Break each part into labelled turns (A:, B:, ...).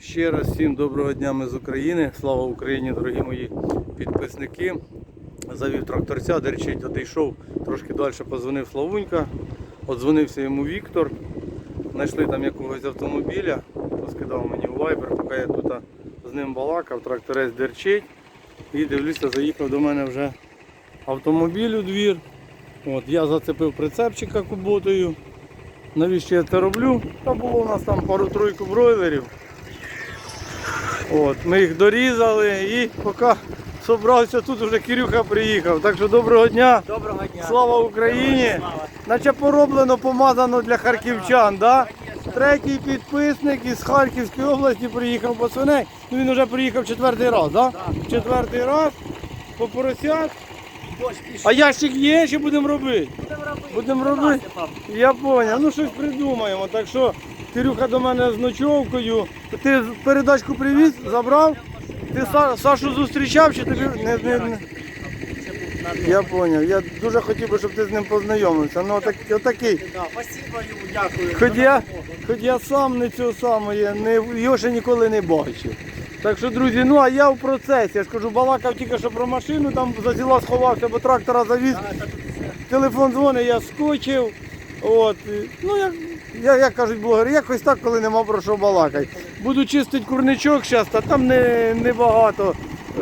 A: Ще раз всім доброго дня ми з України. Слава Україні, дорогі мої підписники. Завів тракторця, дерчить, одійшов трошки далі, позвонив Славунька. Одзвонився йому Віктор. Знайшли там якогось автомобіля, поскидав мені в Viber, поки я тут з ним балакав, тракторець дерчить. І дивлюся, заїхав до мене вже автомобіль у двір. От, я зацепив прицепчика куботою. Навіщо я це роблю? Та було у нас там пару-тройку бройлерів. От, ми їх дорізали і поки зібрався, тут вже Кирюха приїхав. Так що доброго дня.
B: Доброго дня.
A: Слава Україні!
B: Слава.
A: Наче пороблено, помазано для харківчан, да? Третій підписник із Харківської області приїхав по свиней. Ну він вже приїхав четвертий раз, да? Четвертий раз по поросят. А ящик є, що будемо робити?
B: Будемо робити.
A: Будемо робити. Я поняв, ну щось придумаємо. Так що Кирюха до мене з ночовкою. Ти передачку привіз, забрав? Ти Са- Сашу зустрічав чи тобі не, не, не... Я поняв. Я дуже хотів би, щоб ти з ним познайомився. Ну так, отакий.
B: Да, Спасибо йому, дякую.
A: Хоч я, хоч я сам не цього самого, не, його ще ніколи не бачив. Так що, друзі, ну а я в процесі. Я ж кажу, балакав тільки що про машину, там за зіла сховався, бо трактора завіз. Телефон дзвонить, я скочив. От. і, Ну, як, як, як кажуть блогери, якось так, коли нема про що балакати. Буду чистити курничок зараз, та там не, не.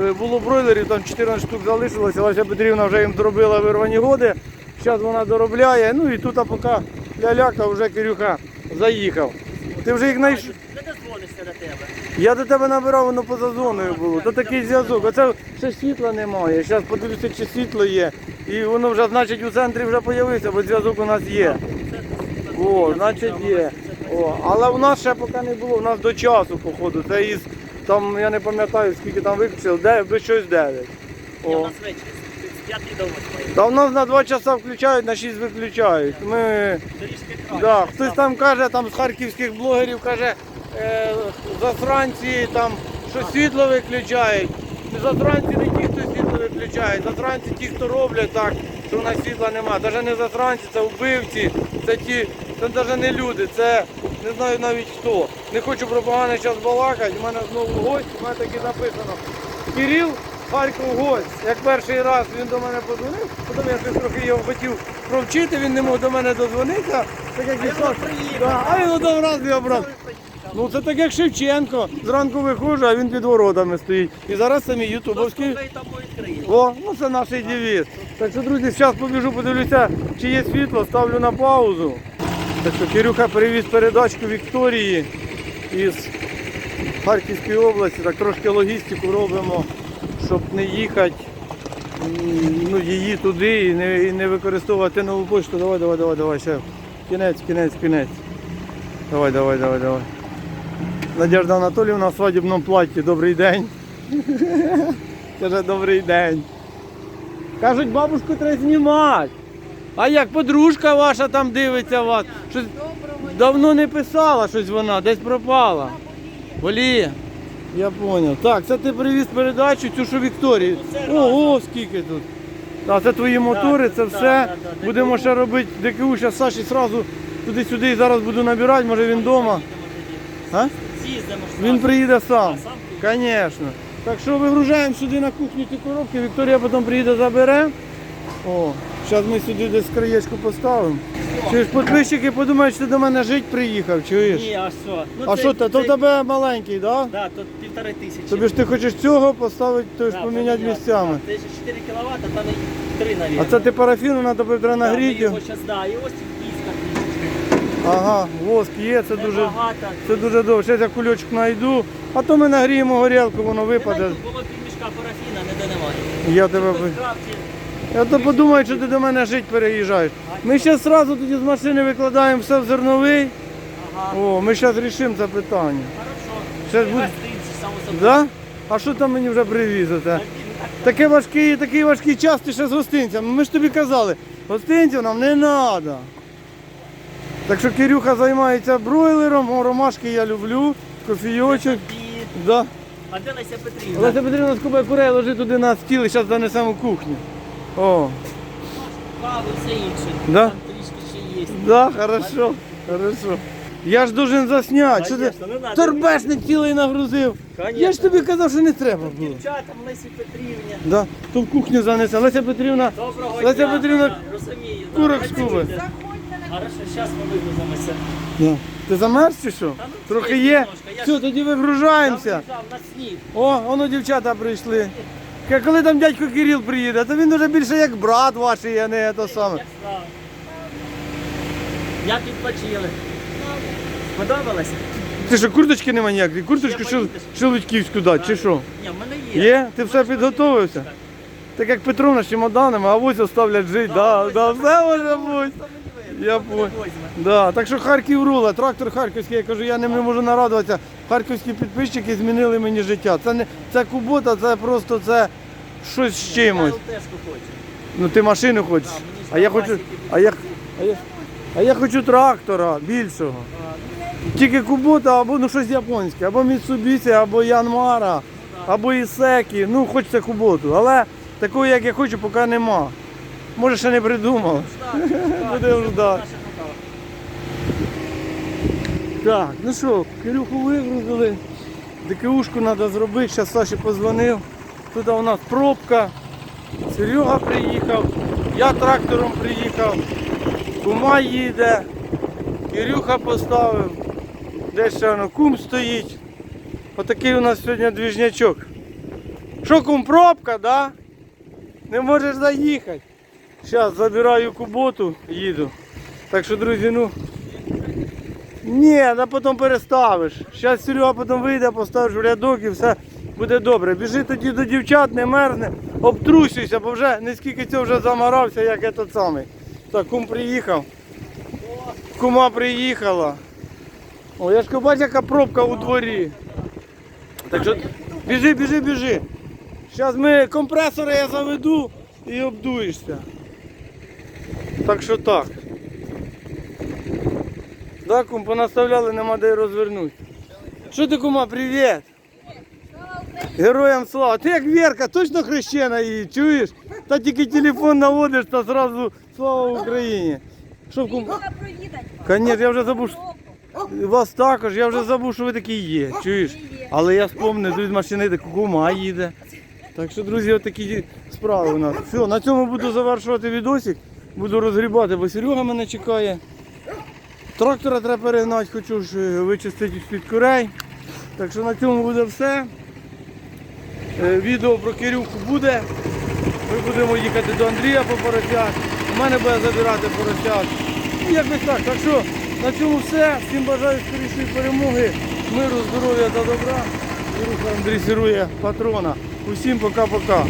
A: Е, Було бройлерів, там 14 штук залишилося. Вася Петрівна вже їм зробила вирвані годи. Зараз вона доробляє. Ну і тут а поки ляляка вже Кирюха заїхав. Ти вже їх знайшов?
B: Дозвонишся до тебе.
A: Я до тебе набирав, воно поза зоною було. То такий зв'язок. Оце ще світла немає. Зараз подивлюся, чи світло є. І воно вже, значить, у центрі вже з'явився, бо зв'язок у нас є. О, значить є. О, але у нас ще поки не було, у нас до часу, походу. Це із там, я не пам'ятаю, скільки там виключили, де би щось 9.
B: Я у
A: О.
B: нас ввечері з 5 до 8.
A: Та в нас на 2 часа включають, на 6 виключають. Ми
B: краще.
A: Да, хтось там каже, там з харківських блогерів каже, е, засранці там, що світло виключають. Засранці не ті, хто світло виключає, засранці ті, хто роблять так, що в нас світла немає. Навіть не засранці, це вбивці, це ті, це навіть не люди, це не знаю навіть хто. Не хочу про поганий час балакати, у мене знову гость, у мене так і написано. Кирил, Харків гость. Як перший раз він до мене подзвонив, потім я щось трохи його хотів провчити, він не мог до мене дозвонитися. Так як. Да, а він один раз я брав. Ну це так як Шевченко. Зранку виходжу, а він під воротами стоїть. І зараз самі ютубовські. О, ну це наш девіз. Так що, друзі, зараз побіжу, подивлюся, чи є світло, ставлю на паузу. Так що Кирюха привіз передачку Вікторії із Харківської області. Так трошки логістику робимо, щоб не їхати ну, її туди і не, і не використовувати нову почту. Давай, давай, давай, давай, ще. Кінець, кінець, кінець. Давай, давай, давай, давай. Надежда Анатоліївна в свадібному платі. Добрий день. Каже, добрий день. Кажуть, бабушку треба знімати. А як подружка ваша там дивиться вас? Щось давно не писала щось вона, десь пропала. Боліє. Я зрозумів. Так, це ти привіз передачу, цю що Вікторії. Ого, скільки тут. Так, це твої мотори, це все. Будемо ще робити ДКУ, зараз Саші одразу туди-сюди і зараз буду набирати, може він вдома. А? Він приїде сам.
B: А?
A: Звісно. Так що вигружаємо сюди на кухню ці коробки, Вікторія потім приїде забере. О, зараз ми сюди десь краєчку поставимо. Чуєш, підписчики подумають, що ти до мене жити приїхав, чуєш?
B: Ні, а що? Ну,
A: а
B: це-
A: що ти? То в
B: це-
A: тебе маленький, так? Да?
B: Да, тут півтори тисячі.
A: Тобі ж ти хочеш цього поставити, то ж
B: Да,
A: поміняти місцями.
B: Це ж 4 кВт, а там і 3, мабуть.
A: А це ти парафіну треба півтора нагріти.
B: Його зараз, да, і ось трішечки.
A: Ага, воск є, це дуже,
B: Небагато.
A: це дуже довго. Зараз я кульочок знайду, а то ми нагріємо горілку, воно випаде.
B: Не Було півмішка парафіна, ніде немає.
A: Я тебе.
B: Без
A: ви-. Я то подумаю, що ти до мене жити переїжджаєш. Ми зараз одразу тоді з машини викладаємо все в зерновий.
B: Ага,
A: О, ми зараз вирішимо це питання. Щас буде-. Да? А що там мені вже привізете?
B: Так,
A: Таке важкий, такий важкий час ти ще з гостинцями. Ми ж тобі казали, гостинців нам не треба. Так що Кирюха займається бройлером, о, ромашки я люблю, кофійочок. Да.
B: А де Леся Петрівна?
A: Леся Петрівна скупає курей, ложить туди на стіл і зараз занесемо в кухню. О,
B: Каву, все інше.
A: Да?
B: Там трішки ще є.
A: да, хорошо, хорошо. Я ж должен засняти. Що ти
B: Конечно, надо.
A: торбешник цілий нагрузив.
B: Конечно.
A: Я ж тобі казав, що не треба було.
B: Дівчатам Лесі Петрівні.
A: Да. То в кухню занесе. Леся Петрівна,
B: Доброго
A: Леся
B: дня.
A: Петрівна,
B: Розумію.
A: курок
B: працюйте.
A: скубе.
B: Хорошо, зараз ми вигрузимося.
A: Да. Ти замерз чи що?
B: Ну,
A: Трохи
B: є
A: є.
B: немножко, я
A: Все,
B: ж-
A: тоді
B: Я
A: вигружаємося.
B: виїжджав на сніг.
A: О, воно дівчата прийшли. Коли там дядько Кирил приїде, то він вже більше як брат ваш, а не то саме.
B: Як відпочили? Сподобалося?
A: Ти що, курточки нема ніякої? Курточку шил, дати, чи що?
B: Ні, в мене є.
A: Є? Ти все підготовився? Так як Петровна з чемоданами, а ось оставлять жити. Да, да, все може бути. Я понял. Да, так що Харків рула, трактор харківський, я кажу, я не можу нарадуватися. Харківські підписчики змінили мені життя. Це не це кубота, це просто це щось з чимось. Ну ти машину хочеш. А я хочу. А я, а я, а я хочу трактора більшого. Тільки кубота або ну щось японське, або Mitsubishi, або Янмара, або Ісекі. Ну, хочеться куботу. Але такої, як я хочу, поки нема. Може ще не придумав. Будемо ждати. Так, ну що, Кирюху вигрузили. ДКУшку треба зробити, зараз Саші позвонив. Тут у нас пробка. Серега приїхав, я трактором приїхав, кума їде, Кирюха поставив, де ще воно кум стоїть. Отакий у нас сьогодні двіжнячок. Що кум, пробка, да? Не можеш заїхати. Зараз забираю куботу, їду. Так що, друзі, ну. Ні, а потім переставиш. Зараз Серега потім вийде, поставиш в рядок і все буде добре. Біжи тоді до дівчат, не мерзне, обтрусюйся, бо вже не скільки цього вже замарався, як я тот самий. Так, кум приїхав. Кума приїхала. О, я ж бачу, яка пробка у дворі. Так що біжи, біжи, біжи. Зараз ми компресори я заведу і обдуєшся. Так що так. Да, кум, понаставляли, нема де розвернути. Що ти, кума, привіт? Героям слава. Ти як Вірка, точно хрещена її, чуєш? Та тільки телефон наводиш, та зразу слава Україні. Що, кум? Конечно, я вже забув. що- Вас також, я вже забув, що ви такі є, чуєш? Але я спомнив, тут машини де кума їде. Так що, друзі, отакі справи у нас. Все, на цьому буду завершувати відосик. Буду розгрібати, бо Серега мене чекає. Трактора треба перегнати, хочу ж е, вичистити з-під курей. Так що на цьому буде все. Е, Відео про Кирюху буде. Ми будемо їхати до Андрія по поросят. У мене буде забирати поросят. Ну, якось так. Так що на цьому все. Всім бажаю скорішої перемоги, миру, здоров'я та добра. Кирюха Андрій сирує патрона. Усім пока-пока.